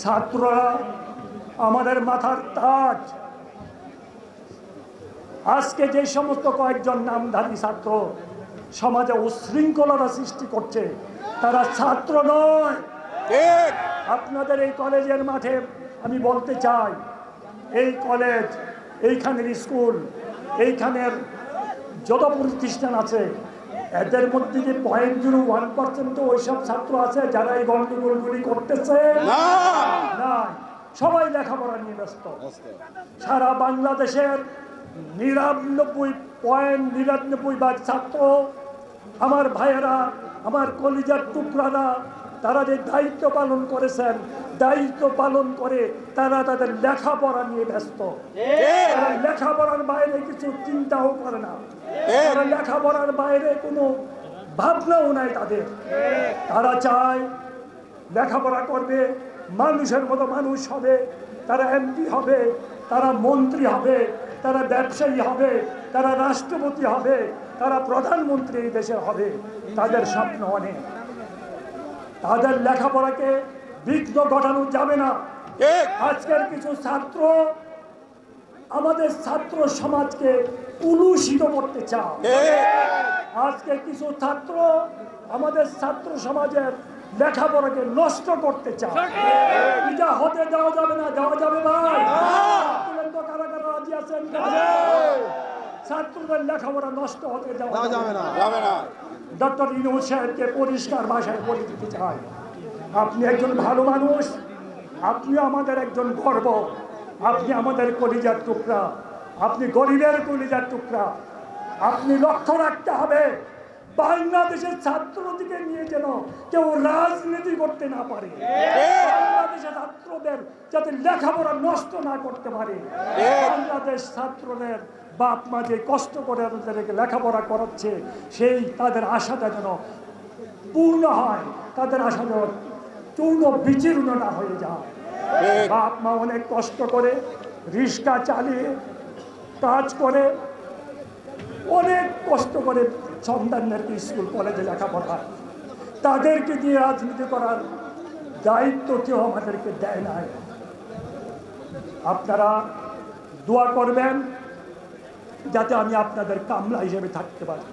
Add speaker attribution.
Speaker 1: ছাত্ররা আমাদের মাথার তাজ। আজকে যে সমস্ত কয়েকজন নামধারী ছাত্র সমাজে উশৃঙ্খলতা সৃষ্টি করছে তারা ছাত্র নয়। আপনাদের এই কলেজের মাঠে আমি বলতে চাই এই কলেজ এইখানের স্কুল এইখানের যত প্রতিষ্ঠান আছে এদের মধ্যে যে পয়েন্ট জিরো ওয়ান পার্সেন্ট ওইসব ছাত্র আছে যারা এই গণ্ডগোলগুলি করতেছে?
Speaker 2: না।
Speaker 1: সবাই লেখাপড়া নিয়ে ব্যস্ত। সারা বাংলাদেশের নিরানব্বই পয়েন্ট নিরানব্বই ভাগ ছাত্র আমার ভাইয়েরা আমার কলিজার টুকরারা তারা যে দায়িত্ব পালন করেছেন দায়িত্ব পালন করে তারা তাদের লেখাপড়া নিয়ে ব্যস্ত। লেখাপড়ার বাইরে কিছু চিন্তাও করে না। তারা লেখাপড়ার বাইরে কোনো ভাবনাও নাই তাদের। তারা চায় লেখাপড়া করবে মানুষের মতো মানুষ হবে তারা এমপি হবে তারা মন্ত্রী হবে তারা ব্যবসায়ী হবে তারা রাষ্ট্রপতি হবে তারা প্রধানমন্ত্রী এই দেশের হবে তাদের স্বপ্ন অনেক। তাদের লেখাপড়াকে বিঘ্ন ঘটানো যাবে না। আজকের কিছু ছাত্র আমাদের ছাত্র সমাজকে কুলুষিত করতে চায়
Speaker 2: ঠিক।
Speaker 1: আজকে কিছু ছাত্র আমাদের ছাত্র সমাজের লেখাপড়াকে নষ্ট করতে চায়। এটা হতে দেওয়া যাবে না দেওয়া যাবে ভাই বলেন কারা কারা রাজি আছেন? ছাত্রদের লেখাপড়া নষ্ট হতে দেওয়া যাবে না।
Speaker 2: যাবে না।
Speaker 1: ডক্টর ইনুল সাহেবকে পরিষ্কার ভাষায় বলে দিতে চাই। আপনি একজন ভালো মানুষ আপনি আমাদের একজন গর্ব। আপনি আমাদের কলিজার টুকরা, আপনি গরিবের কলিজার টুকরা, আপনি লক্ষ্য রাখতে হবে, বাংলাদেশের ছাত্রদিকে নিয়ে যেন কেউ রাজনীতি করতে না পারে বাংলাদেশের ছাত্রদের যাতে লেখাপড়া নষ্ট না করতে পারে বাংলাদেশ ছাত্রদের বাপ মা যে কষ্ট করে তাদেরকে লেখাপড়া করাচ্ছে, সেই তাদের আশাটা যেন পূর্ণ হয়, তাদের আশা যেন চূর্ণ বিচীর্ণ না হয়ে যায়। বাপ মা অনেক কষ্ট করে রিক্সা চালিয়ে কাজ করে অনেক কষ্ট করে সন্তানদেরকে স্কুল কলেজে লেখাপড়ায় তাদেরকে দিয়ে রাজনীতি করার দায়িত্ব কেউ আমাদেরকে দেয় নাই। আপনারা দোয়া করবেন যাতে আমি আপনাদের কামলা হিসেবে থাকতে পারি।